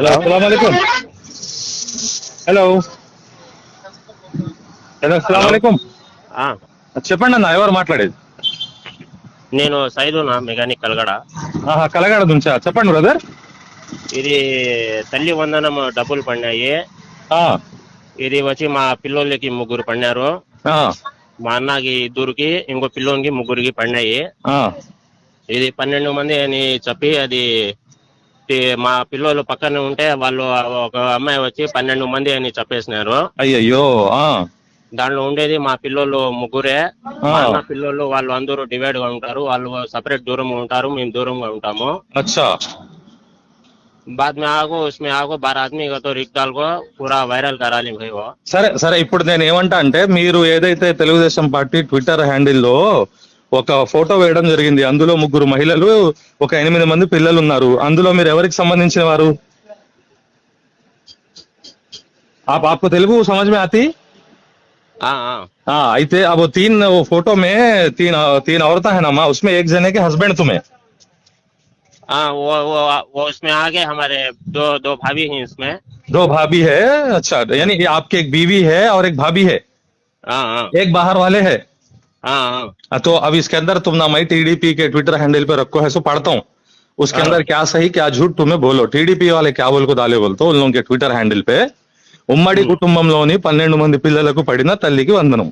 Hello hello hello అస్సలం ఆ, చెప్పండి అన్న ఎవరు మాట్లాడేది? నేను సైదునా మెకానిక్ కలగడ. ఆహా కలగాడ నుంచా? చెప్పండి బ్రదర్. ఇది తల్లి వందనం డబ్బులు పడినాయి. ఆ, ఇది వచ్చి మా పిల్లోళ్ళకి ముగ్గురు పడినారు. ఆ, మా అన్నకి ఇద్దరికి ఇంకో పిల్లోనికి ముగ్గురికి పడినాయి. ఆ. ఇది పన్నెండు మంది అని చెప్పి అది మా పిల్లోళ్ళు పక్కన ఉంటే వాళ్ళు ఒక అమ్మాయి వచ్చి పన్నెండు మంది అని చెప్పేసినారు అయ్యయ్యో ఆ, దాంట్లో ఉండేది మా పిల్లోళ్ళు ముగ్గురే ఆ. మా అన్న పిల్లోళ్ళు వాళ్ళు అందరూ డివైడ్ గా ఉంటారు వాళ్ళు సపరేట్ దూరంగా ఉంటారు మేము దూరంగా ఉంటాము అచ్చా बाद में आगो उसमें आगो बारह आदमी का तो रिक डाल को पूरा वायरल करा ली भाई वो సరే సరే ఇప్పుడు నేను ఏమంటా అంటే మీరు ఏదైతే తెలుగుదేశం పార్టీ ట్విట్టర్ హ్యాండిల్లో ఒక ఫోటో వేయడం జరిగింది అందులో ముగ్గురు మహిళలు ఒక ఎనిమిది మంది పిల్లలు ఉన్నారు అందులో మీరు ఎవరికి సంబంధించిన వారు आप आपको तेलुगु समझ में आती हाँ हाँ हाँ అయితే अब वो तीन वो फोटो में तीन तीन औरतें हैं ना माँ उसमें एक जने के हस्बैंड तुम्हें हाँ वो वो वो उसमें आगे हमारे दो दो भाभी हैं इसमें दो भाभी है अच्छा यानी कि आपकी एक बीवी है और एक भाभी है हाँ हाँ एक बाहर वाले है हाँ हाँ हाँ, तो अब इसके अंदर तुम ना मैं टीडीपी के ट्विटर हैंडल पे रखो है सो पढ़ता हूँ उसके हाँ। अंदर क्या सही क्या झूठ तुम्हें बोलो టీడీపీ వాళ్ళే क्या बोल को डाले बोलतो उन लोगों के ट्विटर हैंडल पे ఉమ్మడి కుటుంబంలోని పన్నెండు మంది పిల్లలకు పడిన తల్లికి వందనం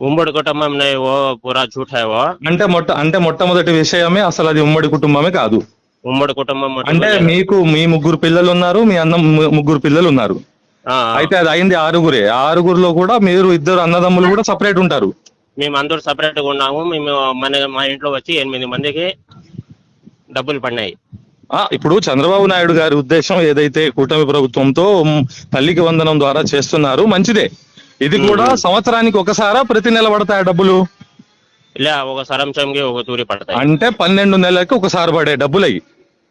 उम्बड़ कुटुंबम नहीं वो पूरा झूठ है वो అంటే మొట్ట అంటే మొట్టమొదటి విషయమే అసలు అది ఉమ్మడి కుటుంబమే కాదు उम्बड़ कुटुंबम అంటే మీకు మీ ముగ్గురు పిల్లలు ఉన్నారు మీ అన్న ము- ముగ్గురు పిల్లలు ఉన్నారు हाँ हाँ అయితే అది అయింది ఆరుగురే ఆ ఆరుగురులో కూడా మీరు ఇద్దరు అన్నదమ్ములు కూడా సపరేట్ ఉంటారు మేము అందరూ సపరేట్గా ఉన్నాము. మేము మన మా ఇంట్లో వచ్చి ఎనిమిది మందికి డబ్బులు పడినాయి. ఆ ఇప్పుడు చంద్రబాబు నాయుడు గారి ఉద్దేశం ఏదైతే కూటమి ప్రభుత్వంతో మ్, తల్లికి వందనం ద్వారా చేస్తున్నారు మంచిదే. ఇది కూడా సంవత్సరానికి ఒకసారా ప్రతి నెల పడతాయి డబ్బులు? ఇలా ఒక సరంశంకి ఒక తూరి పడతాయి. అంటే పన్నెండు నెలలకు ఒకసారి పడే డబ్బులు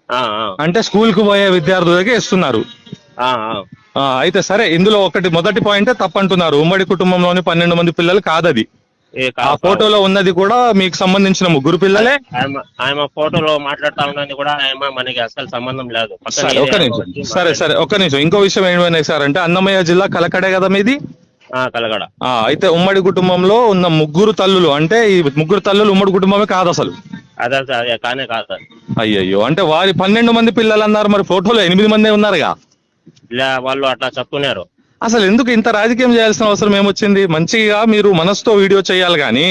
ఆ, ఆ, అంటే స్కూల్కు పోయే విద్యార్థులకే ఇస్తున్నారు. ఆ, ఆ. ఆ, అయితే సరే ఇందులో ఒకటి మొదటి పాయింటే తప్పంటున్నారు. ఉమ్మడి కుటుంబంలోని పన్నెండు మంది పిల్లలు కాదది. ఆ ఫోటోలో ఉన్నది కూడా మీకు సంబంధించిన ముగ్గురు పిల్లలే? ఆమె ఫోటోలో మాట్లాడుతా ఉన్నది కూడా మనకి అసలు సంబంధం లేదు. సరే ఒక్క నిమిషం. సరే సరే ఒక్క నిమిషం. ఇంకో విషయం ఏమైనా సార్ అంటే అన్నమయ్య జిల్లా కలకడే కదా మీది? ఆ, కలగడ ఆ అయితే ఉమ్మడి కుటుంబంలో ఉన్న ముగ్గురు తల్లులు అంటే ఈ ముగ్గురు తల్లులు ఉమ్మడి కుటుంబమే కాదు అసలు. అదే కానే కాదు సార్. అయ్యయ్యో అంటే వారి పన్నెండు మంది పిల్లలు అన్నారు మరి ఫోటోలో ఎనిమిది మందే ఉన్నారుగా? వాళ్ళు అట్లా చెప్తున్నారు. అసలు ఎందుకు ఇంత రాజకీయం చేయాల్సిన అవసరం ఏమొచ్చింది? మంచిగా మీరు మనసుతో వీడియో చేయాలి కానీ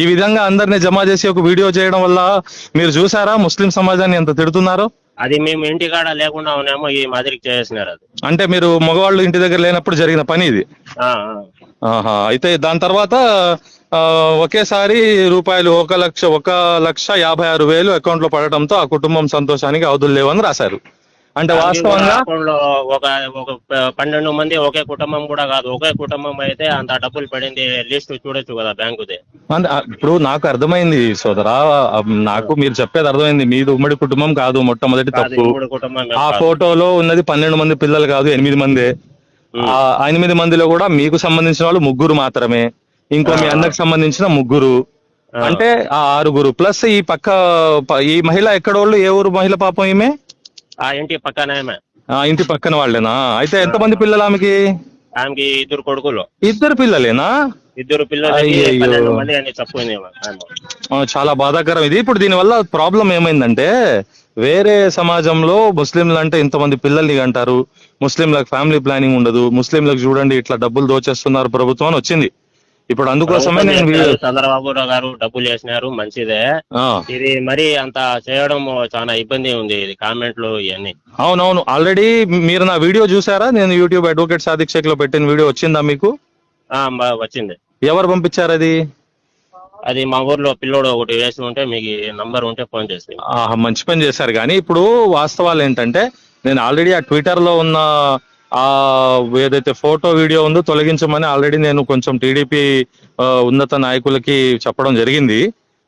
ఈ విధంగా అందరిని జమ చేసి ఒక వీడియో చేయడం వల్ల మీరు చూసారా ముస్లిం సమాజాన్ని ఎంత తిడుతున్నారో? అది మేము ఇంటికాడ లేకుండా ఉన్నామో ఈ మాదిరికి చేసినారు అది. అంటే మీరు మగవాళ్ళు ఇంటి దగ్గర లేనప్పుడు జరిగిన పని ఇది. ఆహా అయితే దాని తర్వాత ఒకేసారి రూపాయలు ఒక లక్ష ఒక లక్ష యాభై ఆరు వేలు అకౌంట్లో పడటంతో ఆ కుటుంబం సంతోషానికి అవధులు లేవని రాశారు. అంటే వాస్తవంగా ఒక ఒక పన్నెండు మంది ఒకే కుటుంబం కూడా కాదు. ఒకే కుటుంబం అయితే అంత డబ్బులు పడింది లిస్ట్ చూడొచ్చు కదా బ్యాంకుది. ఇప్పుడు నాకు అర్థమైంది సోదరా. నాకు మీరు చెప్పేది అర్థమైంది. మీది ఉమ్మడి కుటుంబం కాదు మొట్టమొదటి తప్పు. ఆ. ఫోటోలో ఉన్నది పన్నెండు మంది పిల్లలు కాదు ఎనిమిది మందే. ఆ ఎనిమిది మందిలో కూడా మీకు సంబంధించిన వాళ్ళు ముగ్గురు మాత్రమే. ఇంకో మీ అన్నకు సంబంధించిన ముగ్గురు. అంటే ఆ ఆరుగురు. ప్లస్ ఈ పక్క ఈ మహిళ ఎక్కడోళ్ళు? ఏ ఊరు మహిళ పాపం ఈమె? ఆ ఇంటి పక్కన ఆమె. ఆ ఇంటి పక్కన వాళ్ళేనా? అయితే ఎంతమంది పిల్లలు ఆమెకి? ఆమెకి ఇద్దరు కొడుకులు. ఇద్దరు పిల్లలేనా? ఇద్దరు పిల్లలకి అయ్యయ్యో. పన్నెండు మంది అని చెప్పుకుంది ఆమె. ఆ, చాలా బాధాకరం ఇది. ఇప్పుడు దీనివల్ల ప్రాబ్లం ఏమైందంటే వేరే సమాజంలో ముస్లింలు అంటే ఇంతమంది పిల్లల్ని అంటారు. ముస్లింలకు ఫ్యామిలీ ప్లానింగ్ ఉండదు. ముస్లింలకు చూడండి ఇట్లా డబ్బులు దోచేస్తున్నారు ప్రభుత్వం అని వచ్చింది. ఇప్పుడు అందుకోసమే నేను చంద్రబాబు గారు డబ్బులు చేసినారు మంచిదే. ఇది మరి అంత చేయడం చాలా ఇబ్బంది ఉంది ఇది కామెంట్లు ఇవన్నీ. అవునవును ఆల్రెడీ మీరు నా వీడియో చూసారా? నేను యూట్యూబ్ అడ్వకేట్ సాదిక్ షేక్లో పెట్టిన వీడియో వచ్చిందా మీకు? వచ్చింది. ఎవరు పంపించారు అది? అది మా ఊర్లో పిల్లోడు ఒకటి వేసి ఉంటే మీకు నంబర్ ఉంటే ఫోన్ చేసి. మంచి పని చేశారు. కానీ ఇప్పుడు వాస్తవాలు ఏంటంటే నేను ఆల్రెడీ ఆ ట్విట్టర్లో ఉన్న ఆ ఏదైతే ఫోటో వీడియో ఉందో తొలగించమని ఆల్రెడీ నేను కొంచెం టీడీపీ ఉన్నత నాయకులకి చెప్పడం జరిగింది.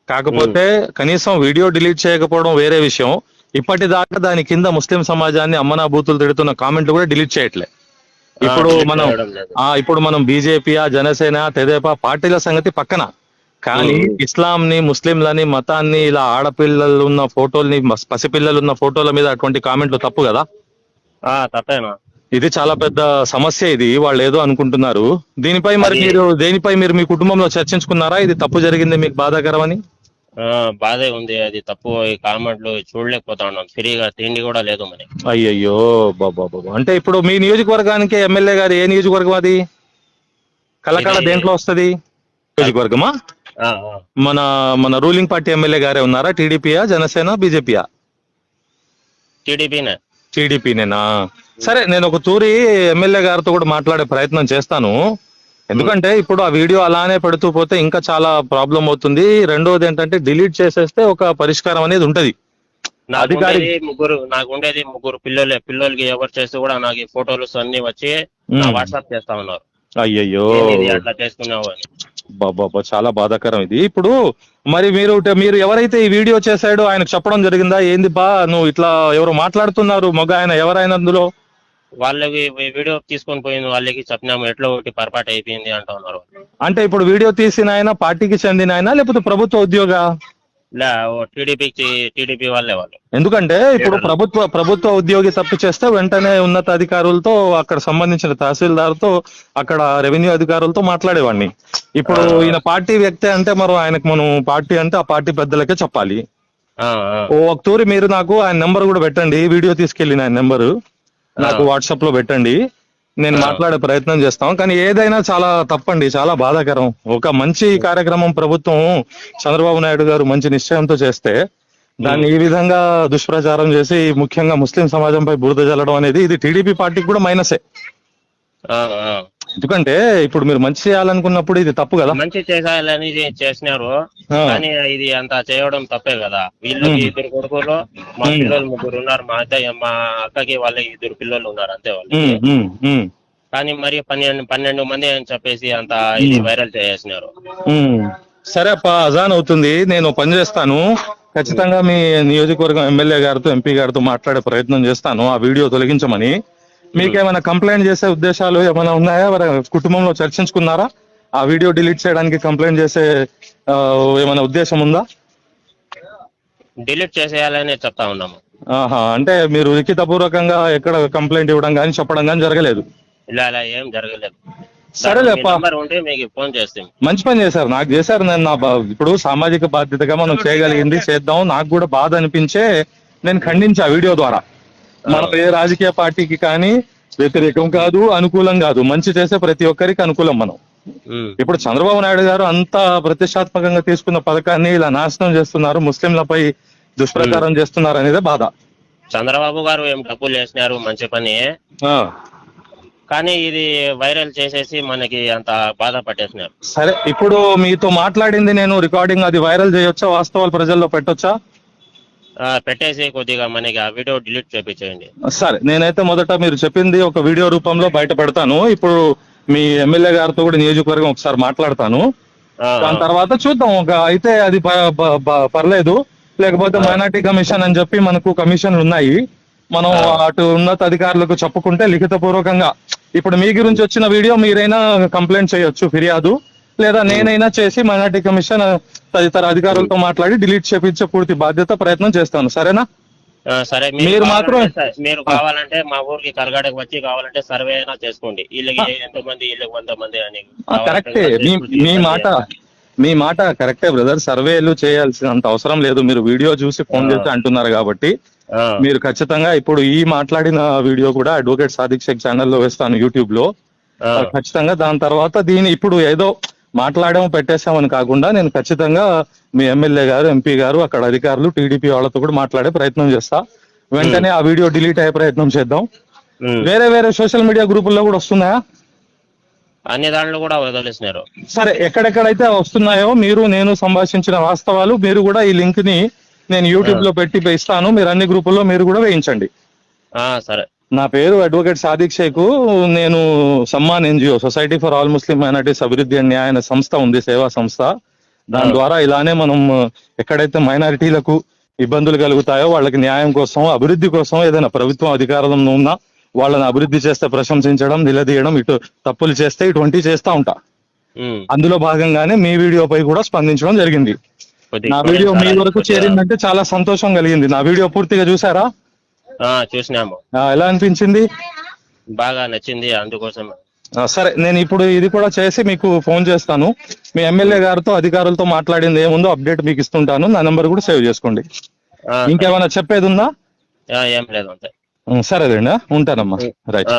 కాకపోతే కనీసం వీడియో డిలీట్ చేయకపోవడం వేరే విషయం. ఇప్పటిదాకా దాని కింద ముస్లిం సమాజాన్ని అమ్మనా బూతులు తిడుతున్న కామెంట్లు కూడా డిలీట్ చేయట్లే. ఇప్పుడు మనం. ఆ ఇప్పుడు మనం బీజేపీ జనసేన తెదేపా పార్టీల సంగతి పక్కన. కానీ. ఇస్లాం ని ముస్లింలని మతాన్ని ఇలా ఆడపిల్లలు ఉన్న ఫోటోల్ని పసిపిల్లలు ఉన్న ఫోటోల మీద అటువంటి కామెంట్లు తప్పు కదా? తప్పేనా ఇది చాలా పెద్ద సమస్య ఇది వాళ్ళు ఏదో అనుకుంటున్నారు. దీనిపై మరి మీరు దేనిపై మీరు మీ కుటుంబంలో చర్చించుకున్నారా? ఇది తప్పు జరిగింది మీకు బాధాకరమని? బాధే ఉంది. అది తప్పు. ఈ కామెంట్లు చూడలేకపోతా ఉన్నాం ఫ్రీగా తిండి కూడా లేదు మరి. అయ్యయ్యో బాబా బాబా అంటే ఇప్పుడు మీ నియోజకవర్గానికి ఎమ్మెల్యే గారు ఏ నియోజకవర్గం అది? కలకాల దేంట్లో వస్తది? నియోజకవర్గమా. మన మన రూలింగ్ పార్టీ ఎమ్మెల్యే గారే ఉన్నారా? టీడీపీయా జనసేన బీజేపీయా? టీడీపీనే. టీడీపీనేనా? సరే నేను ఒక తూరి ఎమ్మెల్యే గారితో కూడా మాట్లాడే ప్రయత్నం చేస్తాను. ఎందుకంటే ఇప్పుడు ఆ వీడియో అలానే పెడుతూ పోతే ఇంకా చాలా ప్రాబ్లం అవుతుంది. రెండోది ఏంటంటే డిలీట్ చేసేస్తే ఒక పరిష్కారం అనేది ఉంటది. అధికారి- ముగ్గురు నాకు ఉండేది ముగ్గురు పిల్లలే. పిల్లలకి ఎవరు చేస్తే కూడా నాకు ఫోటోలు అన్ని వచ్చి. వాట్సాప్ చేస్తా ఉన్నారు. అయ్యయ్యో. అట్లా చేసుకున్నావు అని. బాబా చాలా బాధాకరం ఇది. ఇప్పుడు మరి మీరు మీరు ఎవరైతే ఈ వీడియో చేశాడో ఆయనకు చెప్పడం జరిగిందా? ఏంది బా నువ్వు ఇట్లా ఎవరు మాట్లాడుతున్నారు మగ ఆయన ఎవరైనా అందులో? వాళ్ళకి వీడియో తీసుకొని పోయింది వాళ్ళకి చెప్పినాము ఎట్లా ఒకటి పొరపాటు అయిపోయింది అంటా ఉన్నారు అంటే ఇప్పుడు వీడియో తీసిన ఆయన పార్టీకి చెందిన ఆయన లేకపోతే ప్రభుత్వ ఉద్యోగ? లే టీడీపీకి టీడీపీ వాళ్ళే వాళ్ళు. ఎందుకంటే ఇప్పుడు ప్రభుత్వ ప్రభుత్వ ఉద్యోగి తప్పు చేస్తే వెంటనే ఉన్నత అధికారులతో అక్కడ సంబంధించిన తహసీల్దార్తో అక్కడ రెవెన్యూ అధికారులతో మాట్లాడేవాడిని. ఇప్పుడు ఈయన పార్టీ వ్యక్తి అంటే మరి ఆయనకు మనం పార్టీ అంటే ఆ పార్టీ పెద్దలకే చెప్పాలి. ఓ ఒక తూరి మీరు నాకు ఆయన నెంబర్ కూడా పెట్టండి వీడియో తీసుకెళ్ళిన ఆయన నెంబరు. నాకు వాట్సాప్లో పెట్టండి. నేను మాట్లాడే ప్రయత్నం చేస్తాం. కానీ ఏదైనా చాలా తప్పండి. చాలా బాధాకరం. ఒక మంచి కార్యక్రమం ప్రభుత్వం చంద్రబాబు నాయుడు గారు మంచి నిశ్చయంతో చేస్తే దాన్ని ఈ విధంగా దుష్ప్రచారం చేసి ముఖ్యంగా ముస్లిం సమాజంపై బురద జల్లడం అనేది ఇది టీడీపీ పార్టీకి కూడా మైనసే. ఎందుకంటే ఇప్పుడు మీరు మంచి చేయాలనుకున్నప్పుడు ఇది తప్పు కదా? మంచి చేసాలని చేసినారు. కానీ ఇది అంత చేయడం తప్పే కదా. వీళ్ళకి ఇద్దరు కొడుకులు మా. పిల్లలు ముగ్గురు ఉన్నారు మా అత్తయ్య మా అక్కకి వాళ్ళకి ఇద్దరు పిల్లలు ఉన్నారు అంతే వాళ్ళు కానీ మరి పన్నెండు పన్నెండు మంది అని చెప్పేసి అంత ఇది వైరల్ చేసేసినారు ఉమ్. సరే అప్ప అజాన్ అవుతుంది. నేను పని చేస్తాను. ఖచ్చితంగా మీ నియోజకవర్గం ఎమ్మెల్యే గారితో ఎంపీ గారితో మాట్లాడే ప్రయత్నం చేస్తాను. ఆ వీడియో తొలగించమని. మీకేమైనా కంప్లైంట్ చేసే ఉద్దేశాలు ఏమైనా ఉన్నాయా? ఎవరి కుటుంబంలో చర్చించుకున్నారా? ఆ వీడియో డిలీట్ చేయడానికి కంప్లైంట్ చేసే ఏమైనా ఉద్దేశం ఉందా? డిలీట్ చేసేయాలని చెప్తా ఉన్నాము. ఆహా అంటే మీరు లిఖితపూర్వకంగా ఎక్కడ కంప్లైంట్ ఇవ్వడం కానీ చెప్పడం కానీ జరగలేదు? ఇలా ఏం జరగలేదు. సరేలేప్ప నంబర్ ఉంటే మీకు ఫోన్ చేస్తాం. మంచి పని చేశారు. నాకు చేశారు నేను నా బా- ఇప్పుడు సామాజిక బాధ్యతగా మనం చేయగలిగింది చేద్దాం. నాకు కూడా బాధ అనిపించే నేను ఖండించా వీడియో ద్వారా. మనం ఏ రాజకీయ పార్టీకి కానీ వ్యతిరేకం కాదు అనుకూలం కాదు. మంచి చేసే ప్రతి ఒక్కరికి అనుకూలం మనం. ఇప్పుడు చంద్రబాబు నాయుడు గారు అంత ప్రతిష్టాత్మకంగా తీసుకున్న పథకాన్ని ఇలా నాశనం చేస్తున్నారు ముస్లింలపై దుష్ప్రచారం చేస్తున్నారు అనేదే బాధ. చంద్రబాబు గారు ఏం తప్పులు చేసినారు మంచి పని. ఆ, కానీ ఇది వైరల్ చేసేసి మనకి అంత బాధ పట్టేసినారు. సరే ఇప్పుడు మీతో మాట్లాడింది నేను రికార్డింగ్ అది వైరల్ చేయొచ్చా వాస్తవాలు ప్రజల్లో పెట్టొచ్చా? పెట్టేసి కొద్దిగా మనకి ఆ వీడియో డిలీట్ చేపించేయండి. సరే నేనైతే మొదట మీరు చెప్పింది ఒక వీడియో రూపంలో బయట పెడతాను. ఇప్పుడు మీ ఎమ్మెల్యే గారితో కూడా నియోజకవర్గం ఒకసారి మాట్లాడతాను. దాని తర్వాత చూద్దాం. ఒక అయితే అది పర్లేదు. లేకపోతే మైనార్టీ కమిషన్ అని చెప్పి మనకు కమిషన్లు ఉన్నాయి. మనం అటు ఉన్నత అధికారులకు చెప్పుకుంటే లిఖిత పూర్వకంగా ఇప్పుడు మీ గురించి వచ్చిన వీడియో మీరైనా కంప్లైంట్ చేయొచ్చు ఫిర్యాదు. లేదా నేనైనా చేసి మైనార్టీ కమిషన్ తదితర అధికారులతో మాట్లాడి డిలీట్ చేపించే పూర్తి బాధ్యత ప్రయత్నం చేస్తాను. సరేనా? సరే మీరు మాత్రం- మీరు కావాలంటే మా ఊరికి కరగాడకి వచ్చి కావాలంటే సర్వే అయినా చేసుకోండి. వీళ్ళకి ఎంతమంది వీళ్ళకి వంద మంది అని కరెక్టే. మీ మాట మీ మాట కరెక్టే బ్రదర్. సర్వేలు చేయాల్సినంత అవసరం లేదు. మీరు వీడియో చూసి ఫోన్ చేసి అంటున్నారు కాబట్టి మీరు ఖచ్చితంగా ఇప్పుడు ఈ మాట్లాడిన వీడియో కూడా అడ్వకేట్ సాదిక్ షేక్ ఛానల్లో వేస్తాను యూట్యూబ్లో ఖచ్చితంగా దాని తర్వాత దీని ఇప్పుడు ఏదో మాట్లాడాము పెట్టేశామని కాకుండా నేను ఖచ్చితంగా మీ ఎమ్మెల్యే గారు ఎంపీ గారు అక్కడ అధికారులు టీడీపీ వాళ్ళతో కూడా మాట్లాడే ప్రయత్నం చేస్తా. వెంటనే ఆ వీడియో డిలీట్ అయ్యే ప్రయత్నం చేద్దాం. వేరే వేరే సోషల్ మీడియా గ్రూపుల్లో కూడా వస్తున్నాయా? అన్ని దాంట్లో కూడా వదిలేసినారు. సరే ఎక్కడెక్కడైతే వస్తున్నాయో మీరు నేను సంభాషించిన వాస్తవాలు మీరు కూడా ఈ లింక్ని నేను యూట్యూబ్లో పెట్టి ఇస్తాను. మీరు అన్ని గ్రూపుల్లో మీరు కూడా వేయించండి. సరే. నా పేరు అడ్వకేట్ సాదిక్ షేక్. నేను Samman NGO society for all Muslim minorities అభివృద్ధి అండ్ న్యాయ సంస్థ ఉంది సేవా సంస్థ. దాని ద్వారా ఇలానే మనం ఎక్కడైతే మైనారిటీలకు ఇబ్బందులు కలుగుతాయో వాళ్ళకి న్యాయం కోసం అభివృద్ధి కోసం ఏదైనా ప్రభుత్వం అధికారంలో ఉన్నా వాళ్ళని అభివృద్ధి చేస్తే ప్రశంసించడం నిలదీయడం ఇటు తప్పులు చేస్తే ఇటువంటివి చేస్తా ఉంటా. అందులో భాగంగానే మీ వీడియోపై కూడా స్పందించడం జరిగింది. నా వీడియో మీ వరకు. చేరిందంటే చాలా సంతోషం కలిగింది. నా వీడియో పూర్తిగా చూసారా? చూసినాము. ఎలా అనిపించింది? బాగా నచ్చింది అందుకోసం సరే నేను ఇప్పుడు ఇది కూడా చేసి మీకు ఫోన్ చేస్తాను. మీ ఎమ్మెల్యే గారితో అధికారులతో మాట్లాడింది ఏముందో అప్డేట్ మీకు ఇస్తుంటాను. నా నెంబర్ కూడా సేవ్ చేసుకోండి. ఇంకేమైనా చెప్పేది ఉందా ఏం లేదు అంతే సరేలేండి ఉంటానమ్మా. రైట్.